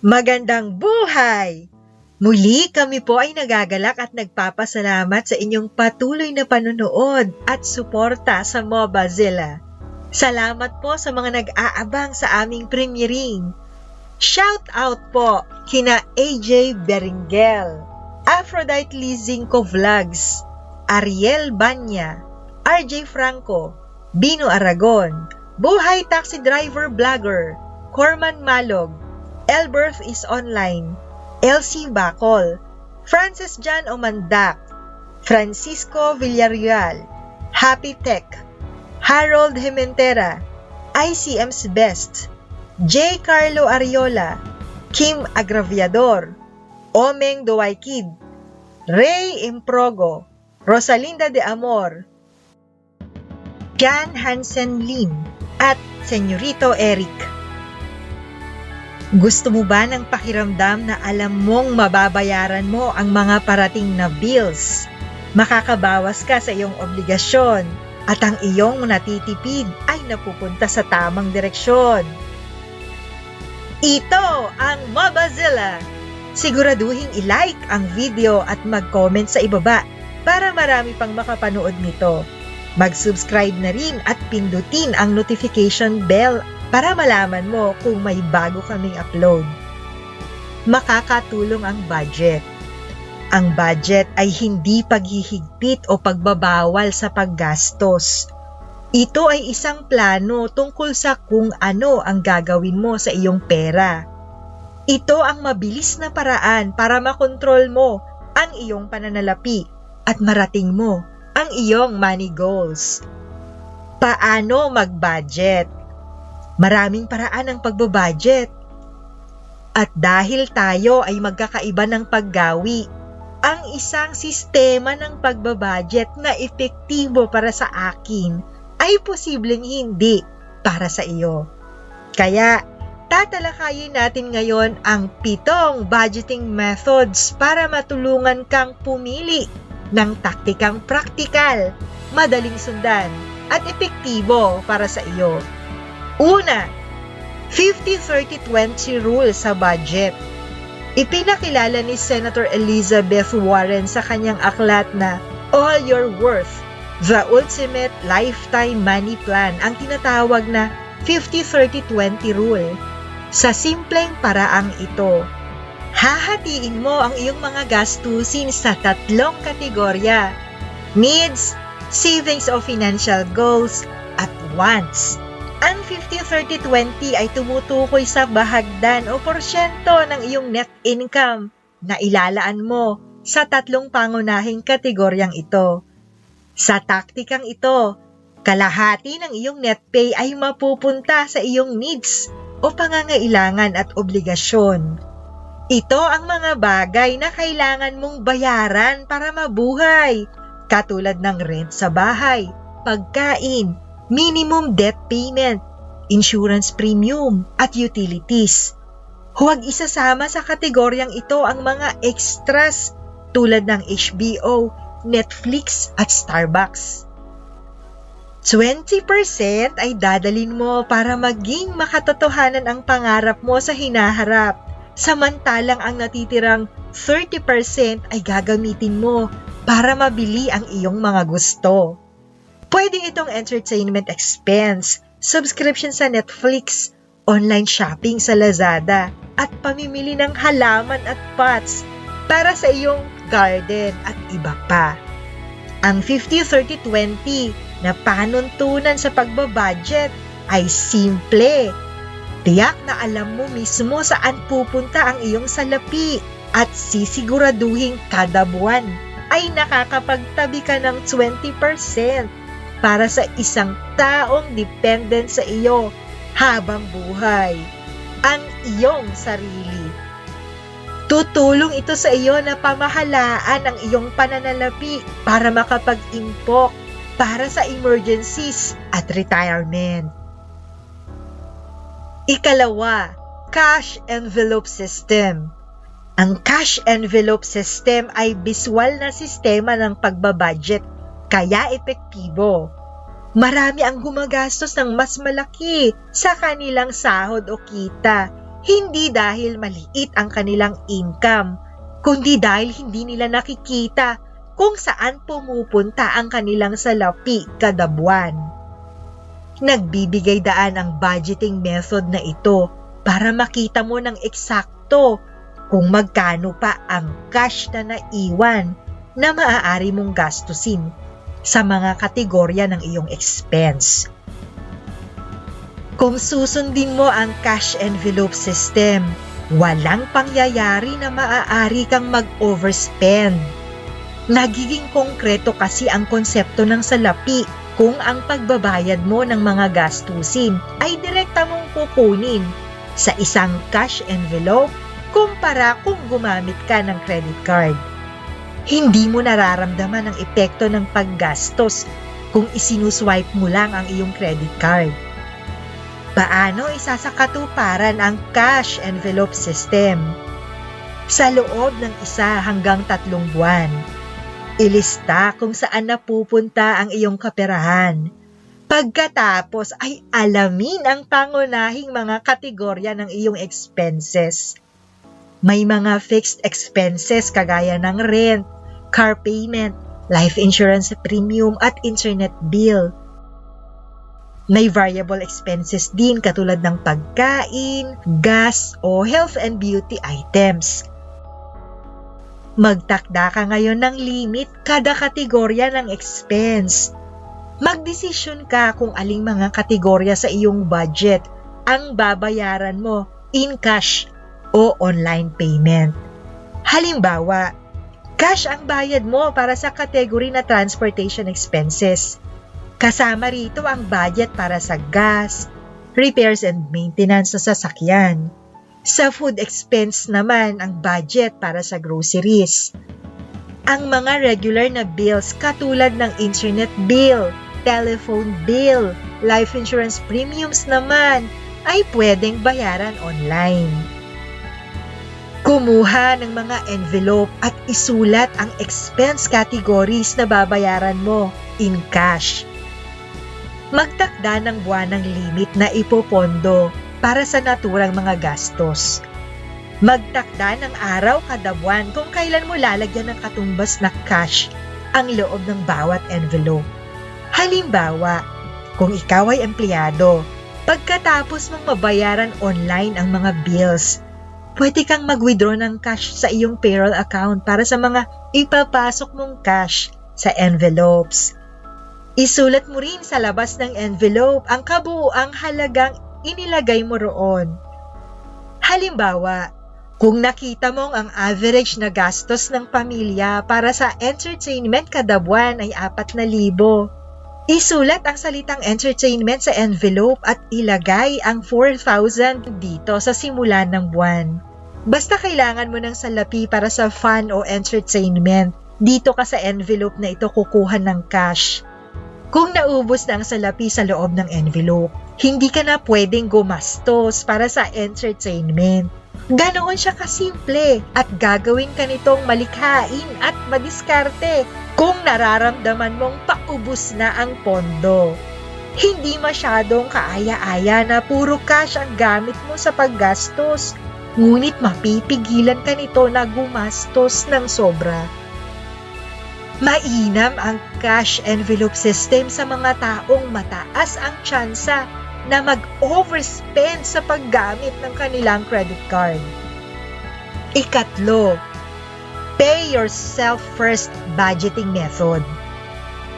Magandang buhay! Muli kami po ay nagagalak at nagpapasalamat sa inyong patuloy na panonood at suporta sa Mobazilla. Salamat po sa mga nag-aabang sa aming premiering. Shout out po kina AJ Beringel, Aphrodite Lizinko Vlogs, Ariel Banya, RJ Franco, Bino Aragon, Buhay Taxi Driver Vlogger, Corman Malog, Elberth is Online, Elsie Bacol, Francis John Omandak, Francisco Villarreal, Happy Tech, Harold Jimentera, ICM's Best, J. Carlo Ariola, Kim Agraviador, Omeng Duwaykid, Ray Improgo, Rosalinda de Amor, Jan Hansen Lim, at Senyorito Eric. Gusto mo ba ng pakiramdam na alam mong mababayaran mo ang mga parating na bills? Makakabawas ka sa iyong obligasyon at ang iyong natitipid ay napupunta sa tamang direksyon. Ito ang Mobazilla! Siguraduhin i-like ang video at mag-comment sa ibaba para marami pang makapanood nito. Mag-subscribe na rin at pindutin ang notification bell para malaman mo kung may bago kaming upload. Makakatulong ang budget. Ang budget ay hindi paghihigpit o pagbabawal sa paggastos. Ito ay isang plano tungkol sa kung ano ang gagawin mo sa iyong pera. Ito ang mabilis na paraan para makontrol mo ang iyong pananalapi at marating mo ang iyong money goals. Paano mag-budget? Maraming paraan ang pagbabudget. At dahil tayo ay magkakaiba ng paggawi, ang isang sistema ng pagbabudget na epektibo para sa akin ay posibleng hindi para sa iyo. Kaya, tatalakayin natin ngayon ang pitong budgeting methods para matulungan kang pumili ng taktikang praktikal, madaling sundan, at epektibo para sa iyo. Una, 50-30-20 rule sa budget. Ipinakilala ni Senator Elizabeth Warren sa kanyang aklat na All Your Worth, The Ultimate Lifetime Money Plan ang tinatawag na 50-30-20 rule. Sa simpleng paraang ito, hahatiin mo ang iyong mga gastusin sa tatlong kategorya. Needs, savings o financial goals, at wants. Ang 50-30-20 ay tumutukoy sa bahagdan o porsyento ng iyong net income na ilalaan mo sa tatlong pangunahing kategoryang ito. Sa taktikang ito, kalahati ng iyong net pay ay mapupunta sa iyong needs o pangangailangan at obligasyon. Ito ang mga bagay na kailangan mong bayaran para mabuhay, katulad ng rent sa bahay, pagkain, minimum debt payment, insurance premium, at utilities. Huwag isasama sa kategoryang ito ang mga extras tulad ng HBO, Netflix at Starbucks. 20% ay dadalin mo para maging makatotohanan ang pangarap mo sa hinaharap, samantalang ang natitirang 30% ay gagamitin mo para mabili ang iyong mga gusto. Pwede itong entertainment expense, subscription sa Netflix, online shopping sa Lazada, at pamimili ng halaman at pots para sa iyong garden at iba pa. Ang 50-30-20 na panuntunan sa pagbabudget ay simple. Tiyak na alam mo mismo saan pupunta ang iyong salapi at sisiguraduhin kada buwan ay nakakapagtabi ka ng 20% para sa isang taong dependent sa iyo habang buhay, ang iyong sarili. Tutulong ito sa iyo na pamahalaan ang iyong pananalapi para makapag-impok para sa emergencies at retirement. Ikalawa, cash envelope system. Ang cash envelope system ay visual na sistema ng pagbabudget kaya epektibo. Marami ang gumagastos ng mas malaki sa kanilang sahod o kita, Hindi dahil maliit ang kanilang income, kundi dahil hindi nila nakikita kung saan pumupunta ang kanilang salapi kada buwan. Nagbibigay daan ang budgeting method na ito para makita mo ng eksakto kung magkano pa ang cash na naiwan na maaari mong gastusin sa mga kategorya ng iyong expense. Kung susundin mo ang cash envelope system, walang pangyayari na maaari kang mag-overspend. Nagiging konkreto kasi ang konsepto ng salapi kung ang pagbabayad mo ng mga gastusin ay direkta mong kukunin sa isang cash envelope kumpara kung gumamit ka ng credit card. Hindi mo nararamdaman ang epekto ng paggastos kung isinuswipe mo lang ang iyong credit card. Paano isasakatuparan ang cash envelope system? Sa loob ng isa hanggang tatlong buwan, ilista kung saan napupunta ang iyong kaperahan. Pagkatapos ay alamin ang pangunahing mga kategorya ng iyong expenses. May mga fixed expenses kagaya ng rent, car payment, life insurance premium at internet bill. May variable expenses din katulad ng pagkain, gas o health and beauty items. Magtakda ka ngayon ng limit kada kategorya ng expense. Magdesisyon ka kung aling mga kategorya sa iyong budget ang babayaran mo in cash o online payment. Halimbawa, cash ang bayad mo para sa kategory na transportation expenses. Kasama rito ang budget para sa gas, repairs and maintenance sa sasakyan. Sa food expense naman ang budget para sa groceries. Ang mga regular na bills katulad ng internet bill, telephone bill, life insurance premiums naman ay pwedeng bayaran online. Kumuha ng mga envelope at isulat ang expense categories na babayaran mo in cash. Magtakda ng buwanang limit na ipopondo para sa naturang mga gastos. Magtakda ng araw kada buwan kung kailan mo lalagyan ng katumbas na cash ang loob ng bawat envelope. Halimbawa, kung ikaw ay empleyado, pagkatapos mong mabayaran online ang mga bills, pwede kang mag-withdraw ng cash sa iyong payroll account para sa mga ipapasok mong cash sa envelopes. Isulat mo rin sa labas ng envelope ang kabuuang halagang inilagay mo roon. Halimbawa, kung nakita mong ang average na gastos ng pamilya para sa entertainment kada buwan ay 4,000, isulat ang salitang entertainment sa envelope at ilagay ang 4,000 dito sa simula ng buwan. Basta kailangan mo ng salapi para sa fun o entertainment, dito ka sa envelope na ito kukuha ng cash. Kung naubos na ang salapi sa loob ng envelope, hindi ka na pwedeng gumastos para sa entertainment. Ganoon siya kasimple at gagawin ka nitong malikhain at madiskarte kung nararamdaman mong paubos na ang pondo. Hindi masyadong kaaya-aya na puro cash ang gamit mo sa paggastos, ngunit mapipigilan ka nito na gumastos ng sobra. Mainam ang cash envelope system sa mga taong mataas ang tsansa na mag-overspend sa paggamit ng kanilang credit card. Ikatlo, pay yourself first budgeting method.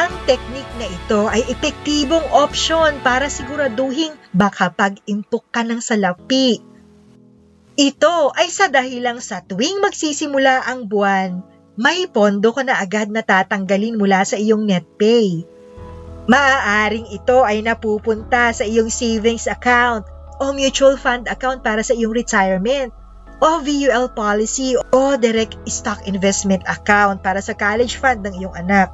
Ang teknik na ito ay epektibong opsyon para siguraduhin baka pag-impok ka ng salapi. Ito ay sa dahilang sa tuwing magsisimula ang buwan, may pondo ka na agad na tatanggalin mula sa iyong net pay. Maaaring ito ay napupunta sa iyong savings account o mutual fund account para sa iyong retirement o VUL policy o direct stock investment account para sa college fund ng iyong anak.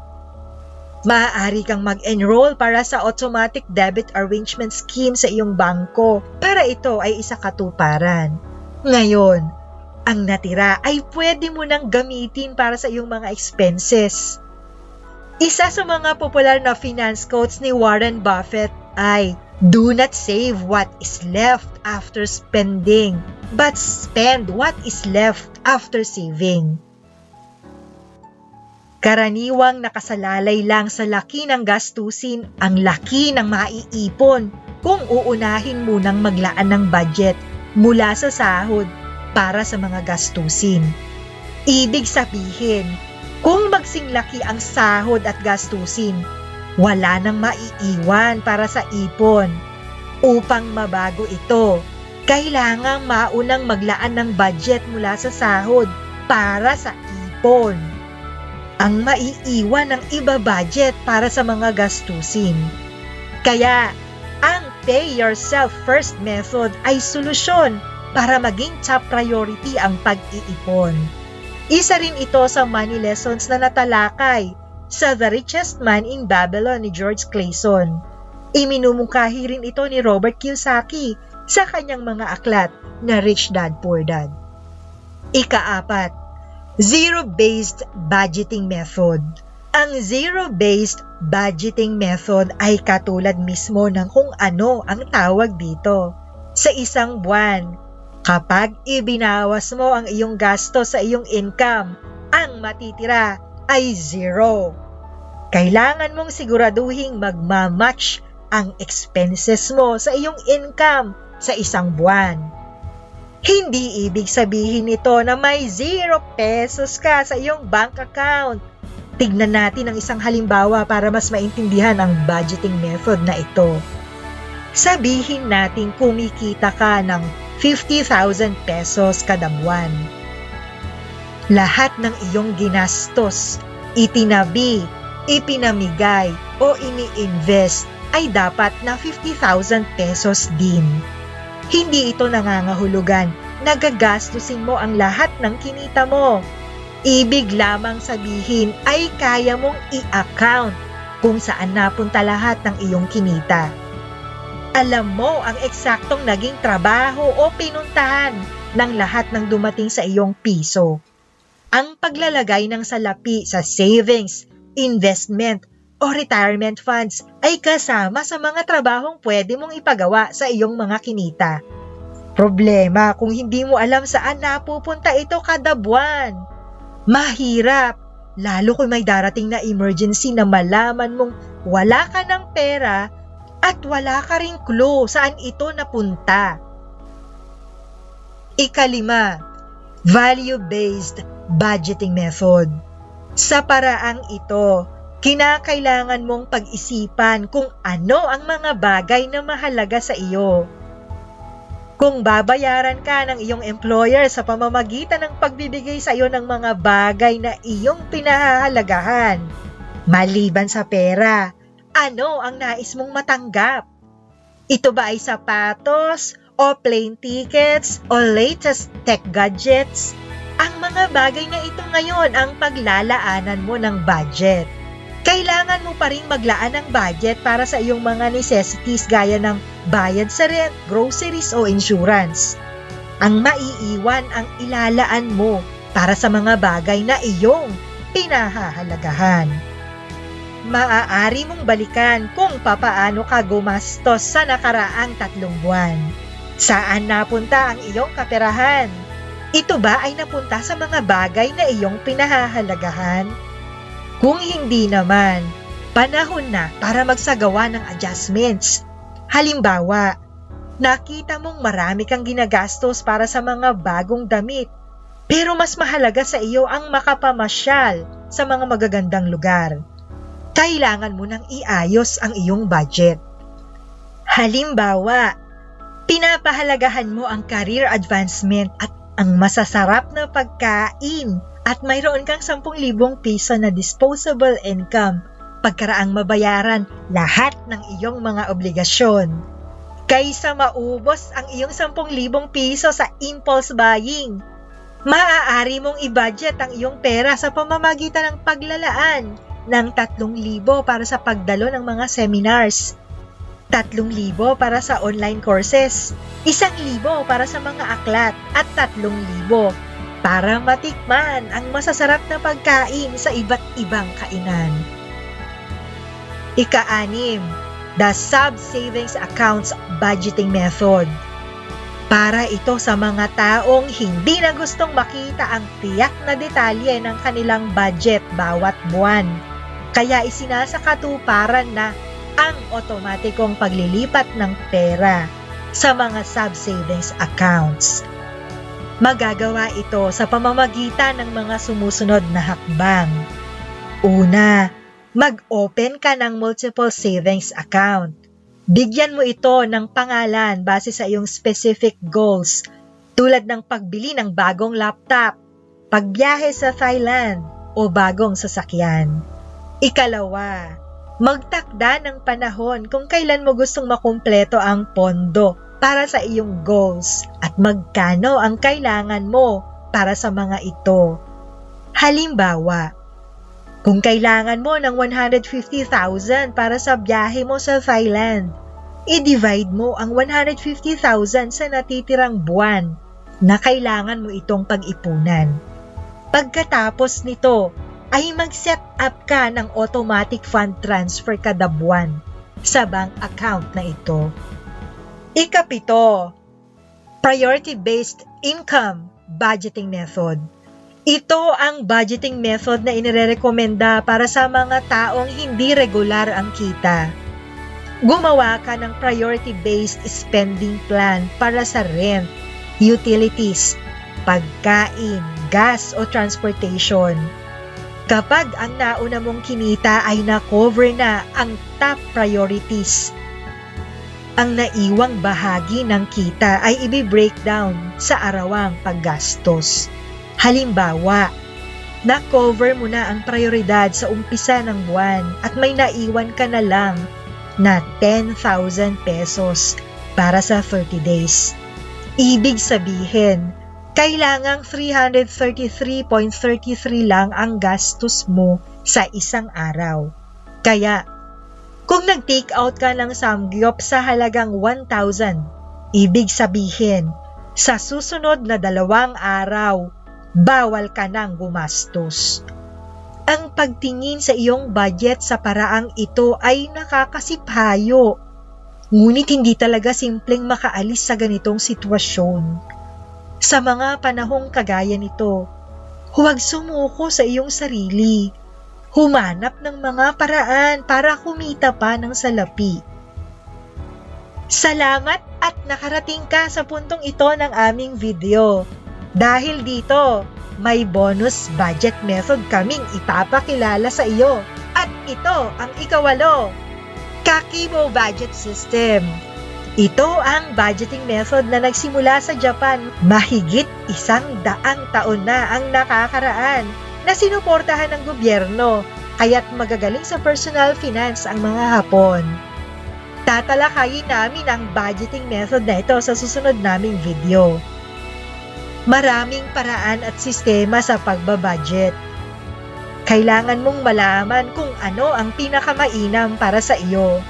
Maaari kang mag-enroll para sa automatic debit arrangement scheme sa iyong bangko para ito ay isa katuparan. Ngayon, ang natira ay pwede mo nang gamitin para sa iyong mga expenses. Isa sa mga popular na finance quotes ni Warren Buffett ay, Do not save what is left after spending, but spend what is left after saving. Karaniwang nakasalalay lang sa laki ng gastusin ang laki ng maiipon kung uunahin munang maglaan ng budget mula sa sahod para sa mga gastusin. Ibig sabihin, kung magsinglaki ang sahod at gastusin, wala nang maiiwan para sa ipon. Upang mabago ito, kailangang maunang maglaan ng budget mula sa sahod para sa ipon. Ang maiiwan ng iba budget para sa mga gastusin. Kaya, ang pay yourself first method ay solusyon para maging top priority ang pag-iipon. Isa rin ito sa money lessons na natalakay sa The Richest Man in Babylon ni George Clayson. Iminumungkahi rin ito ni Robert Kiyosaki sa kanyang mga aklat na Rich Dad Poor Dad. Ikaapat, Zero-Based Budgeting Method Ang zero-based budgeting method ay katulad mismo ng kung ano ang tawag dito. Sa isang buwan, kapag ibinawas mo ang iyong gasto sa iyong income, ang matitira ay zero. Kailangan mong siguraduhing magmamatch ang expenses mo sa iyong income sa isang buwan. Hindi ibig sabihin nito na may zero pesos ka sa iyong bank account. Tignan natin ang isang halimbawa para mas maintindihan ang budgeting method na ito. Sabihin natin kumikita ka ng 50,000 pesos kada buwan. Lahat ng iyong ginastos, itinabi, ipinamigay o ini-invest ay dapat na 50,000 pesos din. Hindi ito nangangahulugan, nagagastusin mo ang lahat ng kinita mo. Ibig lamang sabihin ay kaya mong i-account kung saan napunta lahat ng iyong kinita. Alam mo ang eksaktong naging trabaho o pinuntahan ng lahat ng dumating sa iyong piso. Ang paglalagay ng salapi sa savings, investment, o retirement funds ay kasama sa mga trabahong pwede mong ipagawa sa iyong mga kinita. Problema kung hindi mo alam saan napupunta ito kada buwan. Mahirap, lalo kung may darating na emergency na malaman mong wala ka ng pera at wala ka ring clue saan ito napunta. Ikalima, value-based budgeting method. Sa paraang ito, kinakailangan mong pag-isipan kung ano ang mga bagay na mahalaga sa iyo. Kung babayaran ka ng iyong employer sa pamamagitan ng pagbibigay sa iyo ng mga bagay na iyong pinahahalagahan, maliban sa pera, ano ang nais mong matanggap? Ito ba ay sapatos o plane tickets o latest tech gadgets? Ang mga bagay na ito ngayon ang paglalaanan mo ng budget kailangan mo pa rin maglaan ng budget para sa iyong mga necessities gaya ng bayad sa rent, groceries o insurance. Ang maiiwan ang ilalaan mo para sa mga bagay na iyong pinahahalagahan. Maaari mong balikan kung papaano ka gumastos sa nakaraang tatlong buwan. Saan napunta ang iyong kaperahan? Ito ba ay napunta sa mga bagay na iyong pinahahalagahan? Kung hindi naman, panahon na para magsagawa ng adjustments. Halimbawa, nakita mong marami kang ginagastos para sa mga bagong damit, pero mas mahalaga sa iyo ang makapamasyal sa mga magagandang lugar. Kailangan mo nang iayos ang iyong budget. Halimbawa, pinapahalagahan mo ang career advancement at ang masasarap na pagkain at mayroon kang 10,000 piso na disposable income pagkaraang mabayaran lahat ng iyong mga obligasyon. Kaysa maubos ang iyong 10,000 piso sa impulse buying, maaari mong i-budget ang iyong pera sa pamamagitan ng paglalaan ng 3,000 para sa pagdalo ng mga seminars, 3,000 para sa online courses, 1,000 para sa mga aklat at 3,000 para matikman ang masasarap na pagkain sa iba't ibang kainan. Ika-anim, the Sub-Savings Accounts Budgeting Method. Para ito sa mga taong hindi na gustong makita ang tiyak na detalye ng kanilang budget bawat buwan. Kaya isinasakatuparan na ang otomatikong paglilipat ng pera sa mga sub-savings accounts. Magagawa ito sa pamamagitan ng mga sumusunod na hakbang. Una, mag-open ka ng multiple savings account. Bigyan mo ito ng pangalan base sa iyong specific goals tulad ng pagbili ng bagong laptop, pagbiyahe sa Thailand, o bagong sasakyan. Ikalawa, magtakda ng panahon kung kailan mo gustong makumpleto ang pondo para sa iyong goals at magkano ang kailangan mo para sa mga ito. Halimbawa, kung kailangan mo ng 150,000 para sa biyahe mo sa Thailand, i-divide mo ang 150,000 sa natitirang buwan na kailangan mo itong pag-ipunan. Pagkatapos nito, ay mag-set up ka ng automatic fund transfer kada buwan sa bank account na ito. Ikapito, priority-based income budgeting method. Ito ang budgeting method na inirekomenda para sa mga taong hindi regular ang kita. Gumawa ka ng priority-based spending plan para sa rent, utilities, pagkain, gas o transportation. Kapag ang nauna mong kinita ay na-cover na ang top priorities, ang naiwang bahagi ng kita ay ibi-breakdown sa arawang paggastos. Halimbawa, na-cover mo na ang prioridad sa umpisa ng buwan at may naiwan ka na lang na 10,000 pesos para sa 30 days. Ibig sabihin, kailangang 333.33 lang ang gastos mo sa isang araw. Kaya, kung nag-take out ka ng samgyup sa halagang 1,000, ibig sabihin, sa susunod na dalawang araw, bawal ka nang gumastos. Ang pagtingin sa iyong budget sa paraang ito ay nakakasiphayo. Ngunit hindi talaga simpleng makaalis sa ganitong sitwasyon. Sa mga panahong kagaya nito, huwag sumuko sa iyong sarili. Humanap ng mga paraan para kumita pa ng salapi. Salamat at nakarating ka sa puntong ito ng aming video. Dahil dito, may bonus budget method kaming ipapakilala sa iyo. At ito ang ikawalo, Kakimo Budget System. Ito ang budgeting method na nagsimula sa Japan mahigit isang daang taon na ang nakakaraan na sinuportahan ng gobyerno kaya't magagaling sa personal finance ang mga Hapon. Tatalakayin namin ang budgeting method na ito sa susunod naming video. Maraming paraan at sistema sa pagbabudget. Kailangan mong malaman kung ano ang pinakamainam para sa iyo.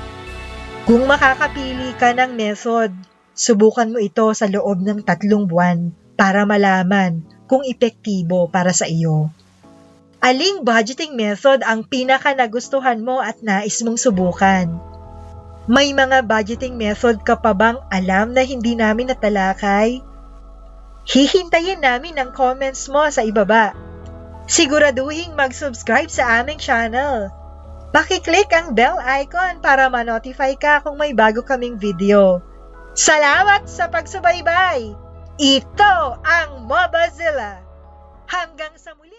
Kung makakapili ka ng method, subukan mo ito sa loob ng tatlong buwan para malaman kung epektibo para sa iyo. Aling budgeting method ang pinaka nagustuhan mo at nais mong subukan? May mga budgeting method ka pa bang alam na hindi namin natalakay? Hihintayin namin ang comments mo sa ibaba. Siguraduhin mag-subscribe sa aming channel. Pakiclick ang bell icon para ma-notify ka kung may bago kaming video. Salamat sa pagsubaybay! Ito ang Mobazilla! Hanggang sa muli!